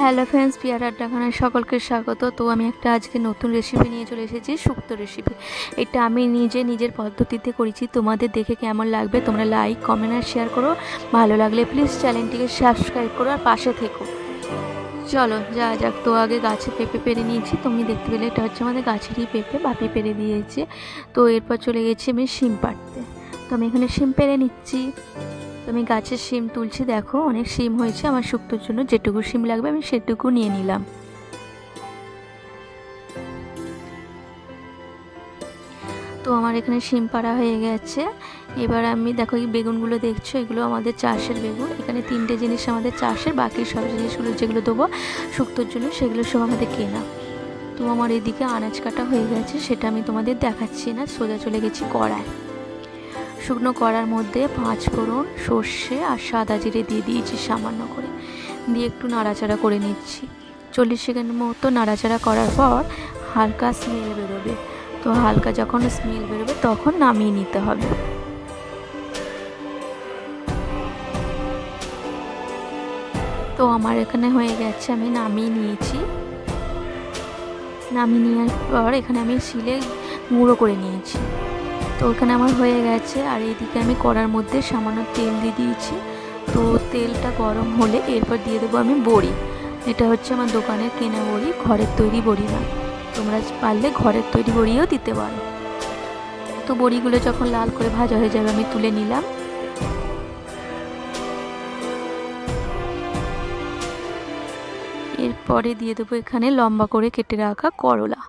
Hello friends peer আড্ডাখানায় সকলকে স্বাগত। তো আমি একটা আজকে নতুন রেসিপি নিয়ে চলে এসেছি শুক্তো রেসিপি এটা আমি নিজে নিজের পদ্ধতিতে করেছি। তোমাদের দেখে কেমন লাগবে তোমরা লাইক কমেন্ট আর শেয়ার করো। ভালো লাগলে প্লিজ চ্যানেলটিকে সাবস্ক্রাইব করো আর পাশে থেকো। চলো যা যাক। তো আগে গাছে পেঁপে পেরে নিয়েছি। তুমি দেখতে পেলে এটা হচ্ছে আমাদের গাছেরই পেঁপে বাপি পেরে দিয়েছে। তো এরপর চলে গেছি আমি শিম পাড়তে। তো আমি এখানে শিম পেরে নিচ্ছি। তো আমি গাছের শিম তুলছি, দেখো, অনেক শিম হয়েছে, আমার শুক্তোর জন্য যেটুকু শিম লাগবে আমি সেটুকু নিয়ে নিলাম। তো আমার এখানে শিম পাড়া হয়ে গেছে। এবার আমি, দেখো, এই বেগুনগুলো দেখছ? এগুলো আমাদের চাষের বেগুন। এখানে তিনটে জিনিস আমাদের চাষের, বাকি সব জিনিসগুলো যেগুলো দেবো শুক্তোর জন্য সেগুলো সব আমাদের কেনা। তো আমার এদিকে আনাজ কাটা হয়ে গেছে, সেটা আমি তোমাদের দেখাচ্ছি না, সোজা চলে গেছি কড়ায়। শুকনো করার মধ্যে পাঁচ ফোড়ন, সর্ষে আর সাদা জিরে দিয়ে দিয়েছি সামান্য করে। দিয়ে একটু নাড়াচাড়া করে নিচ্ছি। চল্লিশ সেকেন্ড মতো নাড়াচাড়া করার পর হালকা স্মেল বেরোবে। তো হালকা যখন স্মেল বেরোবে তখন নামিয়ে নিতে হবে। তো আমার এখানে হয়ে গেছে, আমি নামিয়ে নিয়েছি। নামিয়ে নেওয়ার পর এখানে আমি শিলে গুঁড়ো করে নিয়েছি। তো ওখানে আমার হয়ে গেছে। আর এইদিকে আমি কড়ার মধ্যে সামান্য তেল দিয়ে দিয়েছি। তো তেলটা গরম হলে এরপর দিয়ে দেবো আমি বড়ি। এটা হচ্ছে আমার দোকানের কেনা বড়ি, ঘরের তৈরি বড়ি না। তোমরা পারলে ঘরের তৈরি বড়িও দিতে পারো। তো বড়িগুলো যখন লাল করে ভাজা হয়ে যাবে আমি তুলে নিলাম। এরপরে দিয়ে দেবো এখানে লম্বা করে কেটে রাখা করলা।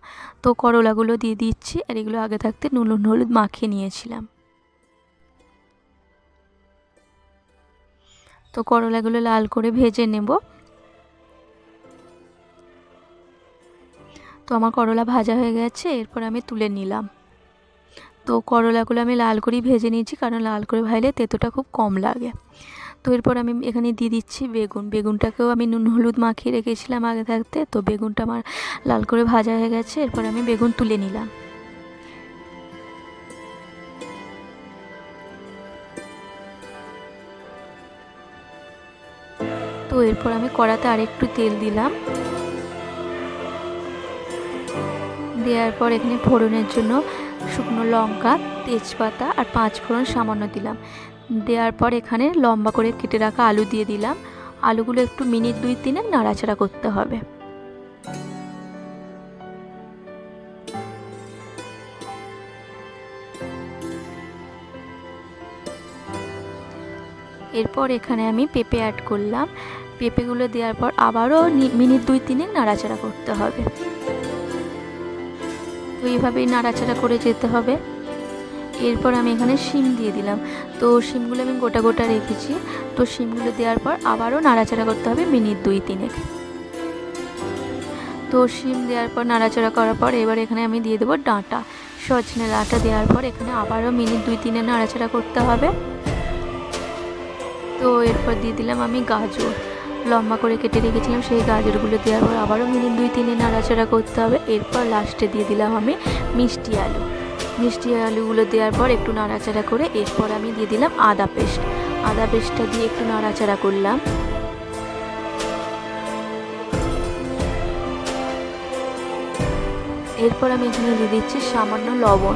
তো করলাগুলো দিয়ে দিচ্ছি আর এগুলো আগে থাকতে নুন হলুদ মাখিয়ে নিয়েছিলাম। তো করলাগুলো লাল করে ভেজে নেব। তো আমার করলা ভাজা হয়ে গেছে, এরপর আমি তুলে নিলাম। তো করলাগুলো আমি লাল করেই ভেজে নিয়েছি, কারণ লাল করে ভাজলে তেতোটা খুব কম লাগে। তো এরপর আমি এখানে দিয়ে দিচ্ছি বেগুন। বেগুনটাকেও আমি নুন, হলুদ মাখিয়ে রেখেছিলাম আগে থাকতে। তো বেগুনটা আমার লাল করে ভাজা হয়ে গেছে। এরপর আমি বেগুন তুলে নিলাম। তো এরপর আমি কড়াতে আরেকটু তেল দিলাম। দেওয়ার পর এখানে ফোড়নের জন্য শুকনো লঙ্কা তেজপাতা আর পাঁচ ফোড়ন সামান্য দিলাম। দেওয়ার পর এখানে লম্বা করে কেটে রাখা আলু দিয়ে দিলাম। আলুগুলো একটু মিনিট দুই তিনে নাড়াচাড়া করতে হবে। এরপর এখানে আমি পেঁপে অ্যাড করলাম। পেঁপেগুলো দেওয়ার পর আবারও মিনিট দুই তিনে নাড়াচাড়া করতে হবে। তো এইভাবেই নাড়াচাড়া করে যেতে হবে। এরপর আমি এখানে শিম দিয়ে দিলাম। তো শিমগুলো আমি গোটা গোটা রেখেছি। তো শিমগুলো দেওয়ার পর আবারও নাড়াচাড়া করতে হবে মিনিট দুই তিনেক। তো শিম দেওয়ার পর নাড়াচাড়া করার পর এবার এখানে আমি দিয়ে দেবো ডাঁটা। সজনে ডাঁটা দেওয়ার পর এখানে আবারও মিনিট দুই তিনে নাড়াচাড়া করতে হবে। তো এরপর দিয়ে দিলাম আমি গাজর। লম্বা করে কেটে রেখেছিলাম সেই গাজরগুলো দেওয়ার পর আবারও মিনিট দুই তিনে নাড়াচাড়া করতে হবে। এরপর লাস্টে দিয়ে দিলাম আমি মিষ্টি আলু। মিষ্টি আলুগুলো দেওয়ার পর একটু নাড়াচাড়া করে এরপর আমি দিয়ে দিলাম আদা পেস্ট। আদা পেস্টটা দিয়ে একটু নাড়াচাড়া করলাম। এরপর আমি এখানে দিয়ে দিচ্ছি সামান্য লবণ।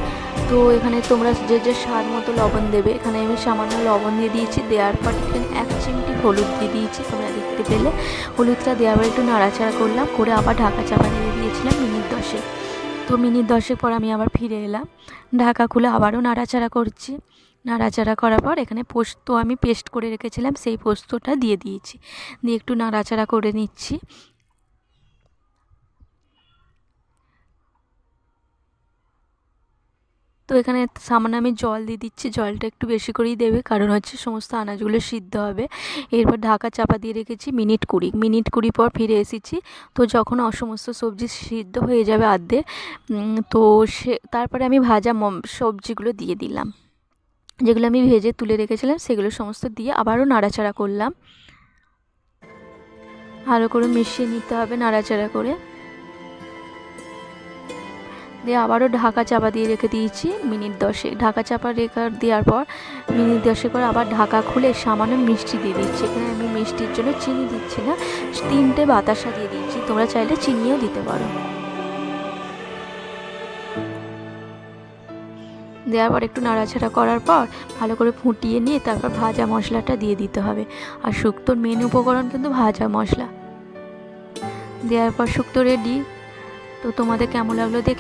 তো এখানে তোমরা যে যে স্বাদ মতো লবণ দেবে, এখানে আমি সামান্য লবণ দিয়ে দিয়েছি। দেওয়ার পর এখানে এক চিমটি হলুদ দিয়ে দিয়েছি, তোমরা দেখতে পেলে। হলুদটা দেওয়ার পর একটু নাড়াচাড়া করলাম, করে আবার ঢাকা চাপা দিয়ে দিয়েছিলাম মিনিট দশেক। তো মিনিট দশেক পর আমি আবার ফিরে এলাম। ঢাকা খুলে আবারও নাড়াচাড়া করছি। নাড়াচাড়া করার পর এখানে পোস্ত আমি পেস্ট করে রেখেছিলাম, সেই পোস্তটা দিয়ে দিয়েছি। দিয়ে একটু নাড়াচাড়া করে নিচ্ছি। তো এখানে সামান্য আমি জল দিয়ে দিচ্ছি, জলটা একটু বেশি করেই দেবে, কারণ হচ্ছে সমস্ত আনাজগুলো সিদ্ধ হবে। এরপর ঢাকা চাপা দিয়ে রেখেছি মিনিট কুড়ি মিনিট কুড়ি পর ফিরে এসেছি। তো যখন অসমস্ত সবজি সিদ্ধ হয়ে যাবে আর্ধে তো সে, তারপরে আমি ভাজা সবজিগুলো দিয়ে দিলাম। যেগুলো আমি ভেজে তুলে রেখেছিলাম, সেগুলো সমস্ত দিয়ে আবারও নাড়াচাড়া করলাম। ভালো করে মিশিয়ে নিতে হবে নাড়াচাড়া করে। দিয়ে আবারও ঢাকা চাপা দিয়ে রেখে দিয়েছি মিনিট দশেক। ঢাকা চাপা রেখে দেওয়ার পর মিনিট দশেক পর আবার ঢাকা খুলে সামান্য মিষ্টি দিয়ে দিচ্ছি। এখানে আমি মিষ্টির জন্য চিনি দিচ্ছি না, তিনটে বাতাসা দিয়ে দিচ্ছি। তোমরা চাইলে চিনিও দিতে পারো। দেওয়ার পর একটু নাড়াচাড়া করার পর ভালো করে ফুটিয়ে নিয়ে তারপর ভাজা মশলাটা দিয়ে দিতে হবে। আর শুক্তোর মেন উপকরণ কিন্তু ভাজা মশলা। দেওয়ার পর শুক্তো রেডি তো তোমাদের কেমন লাগল দেখে